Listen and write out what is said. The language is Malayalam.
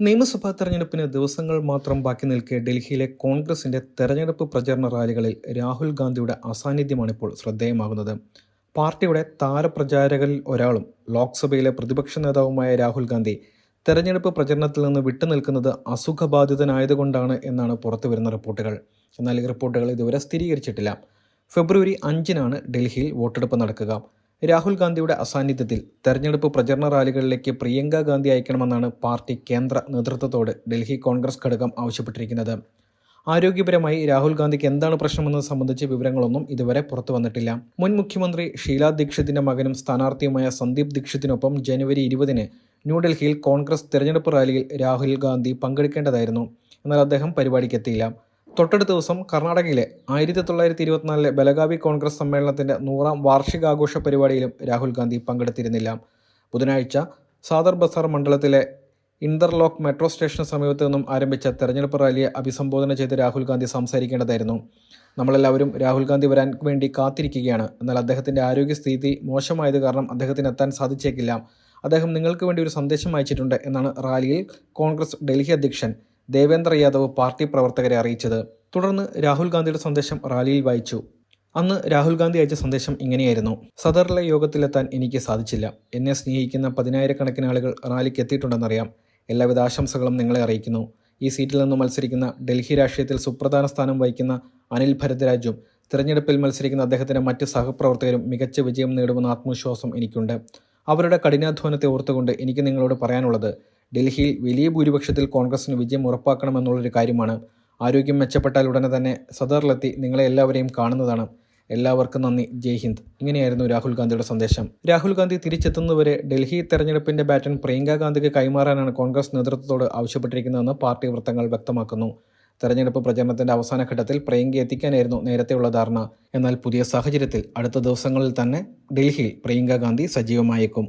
നിയമസഭാ തെരഞ്ഞെടുപ്പിന് ദിവസങ്ങൾ മാത്രം ബാക്കി നിൽക്കെ ഡൽഹിയിലെ കോൺഗ്രസിന്റെ തെരഞ്ഞെടുപ്പ് പ്രചാരണ റാലികളിൽ രാഹുൽ ഗാന്ധിയുടെ അസാന്നിധ്യമാണ് ഇപ്പോൾ ശ്രദ്ധേയമാകുന്നത്. പാർട്ടിയുടെ താരപ്രചാരകരിൽ ഒരാളും ലോക്സഭയിലെ പ്രതിപക്ഷ നേതാവുമായ രാഹുൽ ഗാന്ധി തെരഞ്ഞെടുപ്പ് പ്രചരണത്തിൽ നിന്ന് വിട്ടുനിൽക്കുന്നത് അസുഖബാധിതനായതുകൊണ്ടാണ് എന്നാണ് പുറത്തുവരുന്ന റിപ്പോർട്ടുകൾ. എന്നാൽ ഈ റിപ്പോർട്ടുകൾ ഇതുവരെ സ്ഥിരീകരിച്ചിട്ടില്ല. ഫെബ്രുവരി അഞ്ചിനാണ് ഡൽഹിയിൽ വോട്ടെടുപ്പ് നടക്കുക. രാഹുൽ ഗാന്ധിയുടെ അസാന്നിധ്യത്തിൽ തെരഞ്ഞെടുപ്പ് പ്രചരണ റാലികളിലേക്ക് പ്രിയങ്ക ഗാന്ധി അയക്കണമെന്നാണ് പാർട്ടി കേന്ദ്ര നേതൃത്വത്തോട് ഡൽഹി കോൺഗ്രസ് ഘടകം ആവശ്യപ്പെട്ടിരിക്കുന്നത്. ആരോഗ്യപരമായി രാഹുൽ ഗാന്ധിക്ക് എന്താണ് പ്രശ്നമെന്നത് സംബന്ധിച്ച വിവരങ്ങളൊന്നും ഇതുവരെ പുറത്തു വന്നിട്ടില്ല. മുൻ മുഖ്യമന്ത്രി ഷീല ദീക്ഷിതിന്റെ മകനും സ്ഥാനാർത്ഥിയുമായ സന്ദീപ് ദീക്ഷിതിനൊപ്പം ജനുവരി ഇരുപതിന് ന്യൂഡൽഹിയിൽ കോൺഗ്രസ് തെരഞ്ഞെടുപ്പ് റാലിയിൽ രാഹുൽ ഗാന്ധി പങ്കെടുക്കേണ്ടതായിരുന്നു. എന്നാൽ അദ്ദേഹം പരിപാടിക്കെത്തിയില്ല. തൊട്ടടുത്ത ദിവസം കർണാടകയിലെ ആയിരത്തി തൊള്ളായിരത്തി ഇരുപത്തിനാലിലെ ബലഗാവി കോൺഗ്രസ് സമ്മേളനത്തിന്റെ നൂറാം വാർഷികാഘോഷ പരിപാടിയിലും രാഹുൽ ഗാന്ധി പങ്കെടുത്തിരുന്നില്ല. ബുധനാഴ്ച സാദർ ബസാർ മണ്ഡലത്തിലെ ഇന്റർലോക്ക് മെട്രോ സ്റ്റേഷന് സമീപത്ത് നിന്നും ആരംഭിച്ച തെരഞ്ഞെടുപ്പ് റാലിയെ അഭിസംബോധന ചെയ്ത് രാഹുൽ ഗാന്ധി സംസാരിക്കേണ്ടതായിരുന്നു. നമ്മളെല്ലാവരും രാഹുൽ ഗാന്ധി വരാൻ വേണ്ടി കാത്തിരിക്കുകയാണ്. എന്നാൽ അദ്ദേഹത്തിന്റെ ആരോഗ്യസ്ഥിതി മോശമായത് കാരണം അദ്ദേഹത്തിന് എത്താൻ സാധിച്ചേക്കില്ല. അദ്ദേഹം നിങ്ങൾക്ക് വേണ്ടി ഒരു സന്ദേശം അയച്ചിട്ടുണ്ട് എന്നാണ് റാലിയിൽ കോൺഗ്രസ് ഡൽഹി അധ്യക്ഷൻ ദേവേന്ദ്ര യാദവ് പാർട്ടി പ്രവർത്തകരെ അറിയിച്ചത് തുടർന്ന് രാഹുൽ ഗാന്ധിയുടെ സന്ദേശം റാലിയിൽ വായിച്ചു. അന്ന് രാഹുൽ ഗാന്ധി അയച്ച സന്ദേശം ഇങ്ങനെയായിരുന്നു. സദറിലെ യോഗത്തിലെത്താൻ എനിക്ക് സാധിച്ചില്ല. എന്നെ സ്നേഹിക്കുന്ന പതിനായിരക്കണക്കിന് ആളുകൾ റാലിക്ക് എത്തിയിട്ടുണ്ടെന്നറിയാം. എല്ലാവിധ ആശംസകളും നിങ്ങളെ അറിയിക്കുന്നു. ഈ സീറ്റിൽ നിന്ന് മത്സരിക്കുന്ന ഡൽഹി രാഷ്ട്രീയത്തിൽ സുപ്രധാന സ്ഥാനം വഹിക്കുന്ന അനിൽ ഭരദ്രാജും തിരഞ്ഞെടുപ്പിൽ മത്സരിക്കുന്ന അദ്ദേഹത്തിന്റെ മറ്റ് സഹപ്രവർത്തകരും മികച്ച വിജയം നേടുമെന്ന ആത്മവിശ്വാസം എനിക്കുണ്ട്. അവരുടെ കഠിനാധ്വാനത്തെ ഓർത്തുകൊണ്ട് എനിക്ക് നിങ്ങളോട് പറയാനുള്ളത് ഡൽഹിയിൽ വലിയ ഭൂരിപക്ഷത്തിൽ കോൺഗ്രസിന് വിജയം ഉറപ്പാക്കണമെന്നുള്ളൊരു കാര്യമാണ്. ആരോഗ്യം മെച്ചപ്പെട്ടാൽ ഉടനെ തന്നെ സദറിലെത്തി നിങ്ങളെ എല്ലാവരെയും കാണുന്നതാണ്. എല്ലാവർക്കും നന്ദി. ജയ് ഹിന്ദ്. ഇങ്ങനെയായിരുന്നു രാഹുൽ ഗാന്ധിയുടെ സന്ദേശം. രാഹുൽ ഗാന്ധി തിരിച്ചെത്തുന്നവരെ ഡൽഹി തെരഞ്ഞെടുപ്പിന്റെ ബാറ്റൺ പ്രിയങ്ക ഗാന്ധിക്ക് കൈമാറാനാണ് കോൺഗ്രസ് നേതൃത്വത്തോട് ആവശ്യപ്പെട്ടിരിക്കുന്നതെന്ന് പാർട്ടി വൃത്തങ്ങൾ വ്യക്തമാക്കുന്നു. തെരഞ്ഞെടുപ്പ് പ്രചരണത്തിന്റെ അവസാന ഘട്ടത്തിൽ പ്രിയങ്ക എത്തിക്കാനായിരുന്നു നേരത്തെയുള്ള ധാരണ. എന്നാൽ പുതിയ സാഹചര്യത്തിൽ അടുത്ത ദിവസങ്ങളിൽ തന്നെ ഡൽഹിയിൽ പ്രിയങ്ക ഗാന്ധി സജീവമായേക്കും.